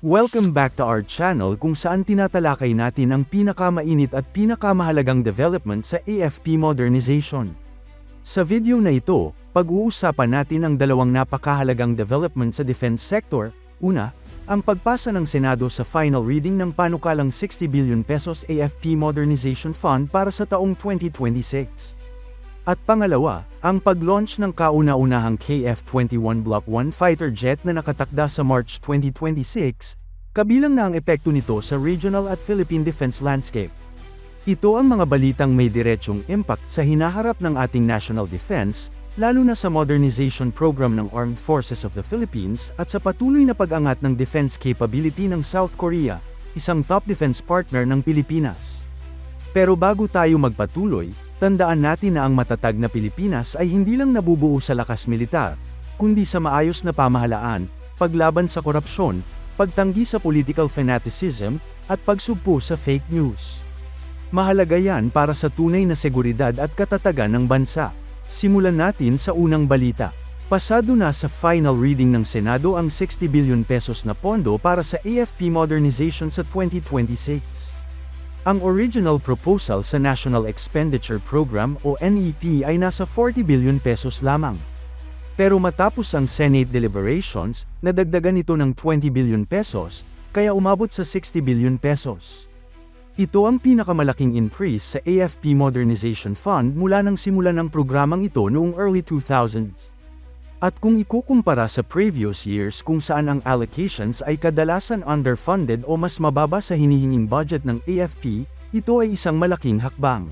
Welcome back to our channel kung saan tinatalakay natin ang pinakamainit at pinakamahalagang development sa AFP modernization. Sa video na ito, pag-uusapan natin ang dalawang napakahalagang development sa defense sector. Una, ang pagpasa ng Senado sa final reading ng panukalang 60 billion pesos AFP Modernization Fund para sa taong 2026. At pangalawa, ang pag-launch ng kauna-unahang KF-21 Block 1 fighter jet na nakatakda sa March 2026, kabilang na ang epekto nito sa regional at Philippine defense landscape. Ito ang mga balitang may diretsyong impact sa hinaharap ng ating national defense, lalo na sa modernization program ng Armed Forces of the Philippines at sa patuloy na pag-angat ng defense capability ng South Korea, isang top defense partner ng Pilipinas. Pero bago tayo magpatuloy, tandaan natin na ang matatag na Pilipinas ay hindi lang nabubuo sa lakas militar, kundi sa maayos na pamahalaan, paglaban sa korupsyon, pagtanggi sa political fanaticism, at pagsugpo sa fake news. Mahalaga yan para sa tunay na seguridad at katatagan ng bansa. Simulan natin sa unang balita. Pasado na sa final reading ng Senado ang 60 billion pesos na pondo para sa AFP modernization sa 2026. Ang original proposal sa National Expenditure Program o NEP ay nasa 40 billion pesos lamang. Pero matapos ang Senate deliberations, nadagdagan ito ng 20 billion pesos, kaya umabot sa 60 billion pesos. Ito ang pinakamalaking increase sa AFP Modernization Fund mula nang simulan ng programang ito noong early 2000s. At kung ikukumpara sa previous years kung saan ang allocations ay kadalasan underfunded o mas mababa sa hinihinging budget ng AFP, ito ay isang malaking hakbang.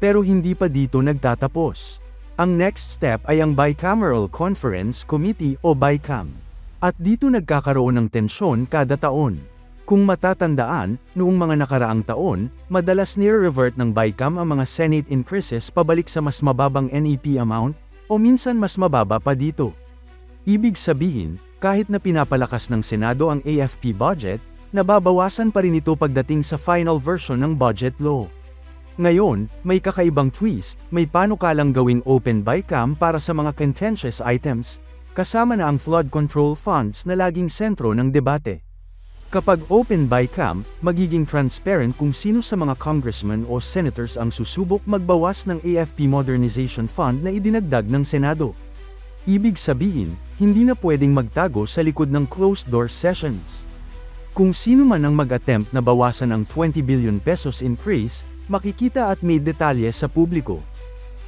Pero hindi pa dito nagtatapos. Ang next step ay ang Bicameral Conference Committee o BICAM. At dito nagkakaroon ng tensyon kada taon. Kung matatandaan, noong mga nakaraang taon, madalas nire-revert ng BICAM ang mga Senate increases pabalik sa mas mababang NEP amount, o minsan mas mababa pa dito. Ibig sabihin, kahit na pinapalakas ng Senado ang AFP budget, nababawasan pa rin ito pagdating sa final version ng budget law. Ngayon, may kakaibang twist, may panukalang gawing open BICAM para sa mga contentious items, kasama na ang flood control funds na laging sentro ng debate. Kapag open by cam, magiging transparent kung sino sa mga congressmen o senators ang susubok magbawas ng AFP Modernization Fund na idinagdag ng Senado. Ibig sabihin, hindi na pwedeng magtago sa likod ng closed-door sessions. Kung sino man ang mag-attempt na bawasan ang 20 billion pesos increase, makikita at may detalye sa publiko.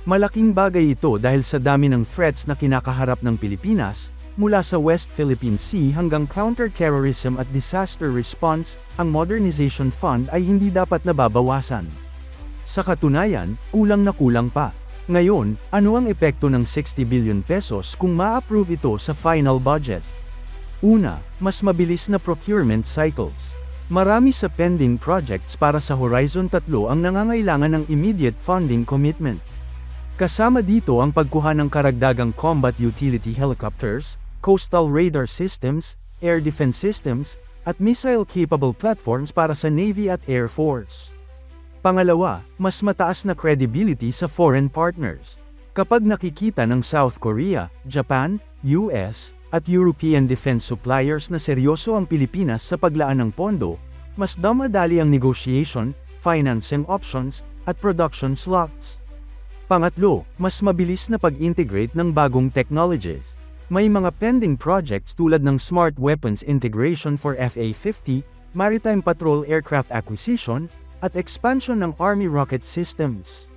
Malaking bagay ito dahil sa dami ng threats na kinakaharap ng Pilipinas, Mula sa West Philippine Sea hanggang counter-terrorism at disaster response, ang Modernization Fund ay hindi dapat nababawasan. Sa katunayan, kulang na kulang pa. Ngayon, ano ang epekto ng 60 billion pesos kung ma-approve ito sa final budget? Una, mas mabilis na procurement cycles. Marami sa pending projects para sa Horizon 3 ang nangangailangan ng immediate funding commitment. Kasama dito ang pagkuha ng karagdagang combat utility helicopters, coastal radar systems, air defense systems, at missile-capable platforms para sa Navy at Air Force. Pangalawa, mas mataas na credibility sa foreign partners. Kapag nakikita ng South Korea, Japan, US, at European defense suppliers na seryoso ang Pilipinas sa paglaan ng pondo, mas damadali ang negotiation, financing options, at production slots. Pangatlo, mas mabilis na pag-integrate ng bagong technologies. May mga pending projects tulad ng Smart Weapons Integration for FA-50, Maritime Patrol Aircraft Acquisition, at expansion ng Army Rocket Systems.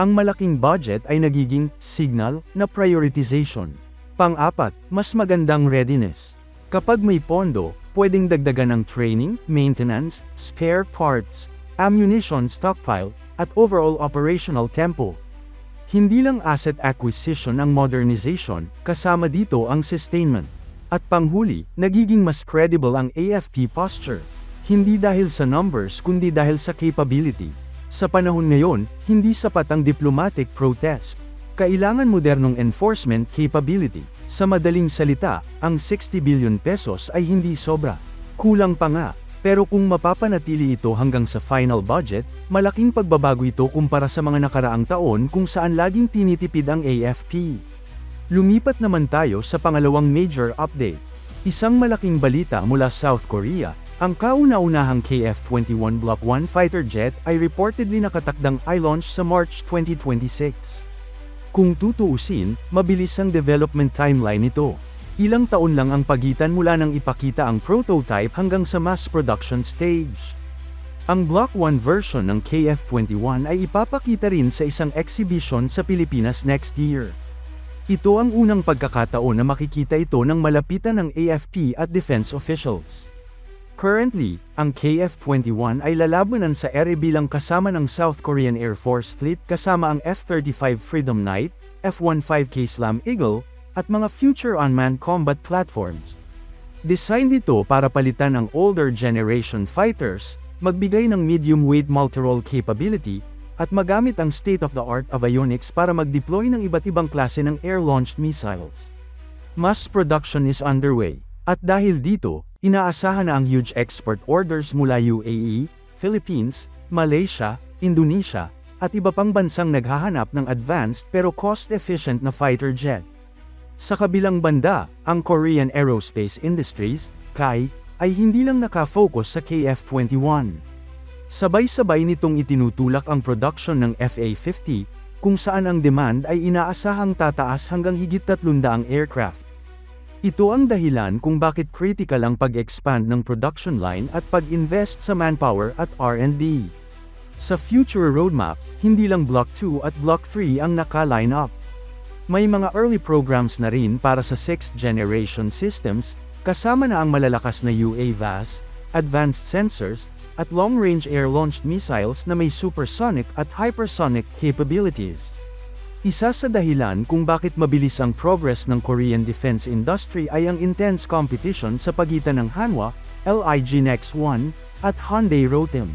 Ang malaking budget ay nagiging signal na prioritization. Pang-apat, mas magandang readiness. Kapag may pondo, pwedeng dagdagan ng training, maintenance, spare parts, ammunition stockpile, at overall operational tempo. Hindi lang asset acquisition ang modernization, kasama dito ang sustainment. At panghuli, nagiging mas credible ang AFP posture. Hindi dahil sa numbers kundi dahil sa capability. Sa panahon ngayon, hindi sapat ang diplomatic protest. Kailangan modernong enforcement capability. Sa madaling salita, ang 60 billion pesos ay hindi sobra. Kulang pa nga, pero kung mapapanatili ito hanggang sa final budget, malaking pagbabago ito kumpara sa mga nakaraang taon kung saan laging tinitipid ang AFP. Lumipat naman tayo sa pangalawang major update. Isang malaking balita mula South Korea, ang kauna-unahang KF-21 Block 1 fighter jet ay reportedly nakatakdang i-launch sa March 2026. Kung tutuusin, mabilis ang development timeline nito. Ilang taon lang ang pagitan mula nang ipakita ang prototype hanggang sa mass production stage. Ang Block 1 version ng KF-21 ay ipapakita rin sa isang exhibition sa Pilipinas next year. Ito ang unang pagkakataon na makikita ito ng malapitan ng AFP at defense officials. Currently, ang KF-21 ay lalabanan sa ere bilang kasama ng South Korean Air Force Fleet kasama ang F-35 Freedom Knight, F-15K Slam Eagle, at mga future unmanned combat platforms. Design nito para palitan ang older generation fighters, magbigay ng medium-weight multirole capability, at magamit ang state-of-the-art avionics para mag-deploy ng iba't ibang klase ng air-launched missiles. Mass production is underway, at dahil dito, inaasahan na ang huge export orders mula UAE, Philippines, Malaysia, Indonesia, at iba pang bansang naghahanap ng advanced pero cost-efficient na fighter jet. Sa kabilang banda, ang Korean Aerospace Industries, KAI, ay hindi lang nakafocus sa KF-21. Sabay-sabay nitong itinutulak ang production ng FA-50, kung saan ang demand ay inaasahang tataas hanggang higit 300 aircraft. Ito ang dahilan kung bakit critical ang pag-expand ng production line at pag-invest sa manpower at R&D. Sa future roadmap, hindi lang Block 2 at Block 3 ang naka-line up. May mga early programs na rin para sa 6th generation systems, kasama na ang malalakas na UAVs, advanced sensors, at long-range air-launched missiles na may supersonic at hypersonic capabilities. Isa sa dahilan kung bakit mabilis ang progress ng Korean defense industry ay ang intense competition sa pagitan ng Hanwha, LIG Next 1, at Hyundai Rotem.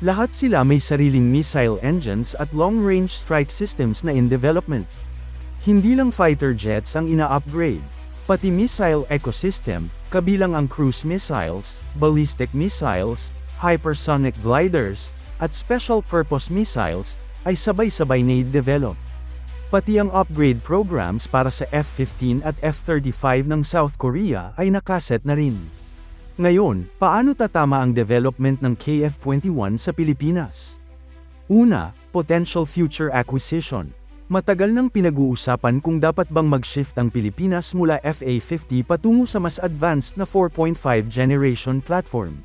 Lahat sila may sariling missile engines at long-range strike systems na in development. Hindi lang fighter jets ang ina-upgrade, pati missile ecosystem, kabilang ang cruise missiles, ballistic missiles, hypersonic gliders, at special-purpose missiles, ay sabay-sabay na develop Pati ang upgrade programs para sa F-15 at F-35 ng South Korea ay nakaset na rin. Ngayon, paano tatama ang development ng KF-21 sa Pilipinas? Una, potential future acquisition. Matagal nang pinag-uusapan kung dapat bang mag-shift ang Pilipinas mula FA-50 patungo sa mas advanced na 4.5 generation platform.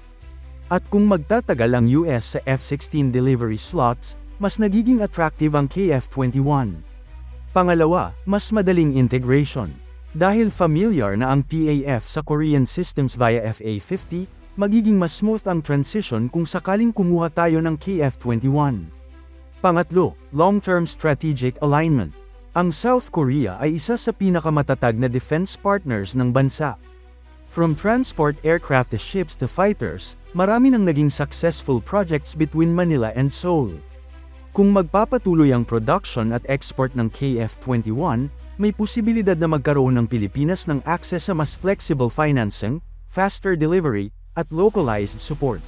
At kung magtatagal ang US sa F-16 delivery slots, mas nagiging attractive ang KF-21. Pangalawa, mas madaling integration. Dahil familiar na ang PAF sa Korean systems via FA-50, magiging mas smooth ang transition kung sakaling kumuha tayo ng KF-21. Pangatlo, long-term strategic alignment. Ang South Korea ay isa sa pinakamatatag na defense partners ng bansa. From transport aircraft to ships to fighters, marami nang naging successful projects between Manila and Seoul. Kung magpapatuloy ang production at export ng KF-21, may posibilidad na magkaroon ng Pilipinas ng access sa mas flexible financing, faster delivery, at localized support.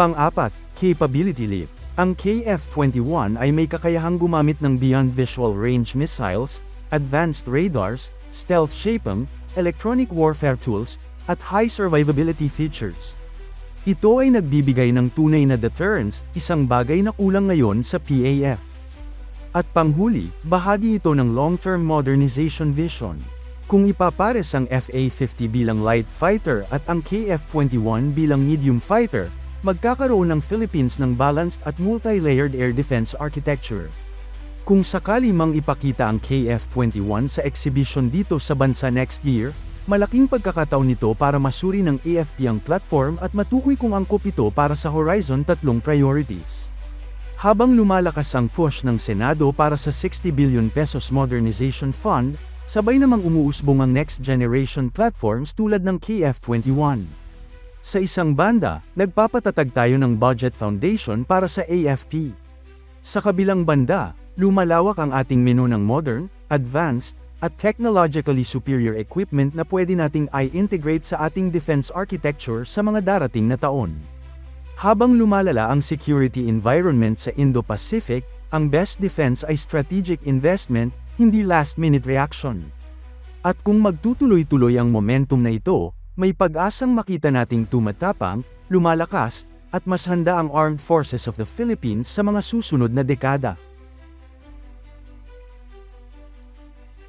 Pang-apat, capability leap. Ang KF-21 ay may kakayahang gumamit ng beyond visual range missiles, advanced radars, stealth shaping, electronic warfare tools, at high survivability features. Ito ay nagbibigay ng tunay na deterrence, isang bagay na kulang ngayon sa PAF. At panghuli, bahagi ito ng long-term modernization vision. Kung ipapares ang FA-50 bilang light fighter at ang KF-21 bilang medium fighter, magkakaroon ng Philippines ng balanced at multi-layered air defense architecture. Kung sakali mang ipakita ang KF-21 sa exhibition dito sa bansa next year, malaking pagkakataon nito para masuri ng AFP ang platform at matukoy kung angkop ito para sa Horizon tatlong priorities. Habang lumalakas ang push ng Senado para sa 60 billion pesos modernization fund, sabay namang umuusbong ang next generation platforms tulad ng KF-21. Sa isang banda, nagpapatatag tayo ng budget foundation para sa AFP. Sa kabilang banda, Lumalawak ang ating menu ng modern, advanced, at technologically superior equipment na pwede nating i-integrate sa ating defense architecture sa mga darating na taon. Habang lumalala ang security environment sa Indo-Pacific, ang best defense ay strategic investment, hindi last-minute reaction. At kung magtutuloy-tuloy ang momentum na ito, may pag-asang makita nating tumatapang, lumalakas, at mas handa ang Armed Forces of the Philippines sa mga susunod na dekada.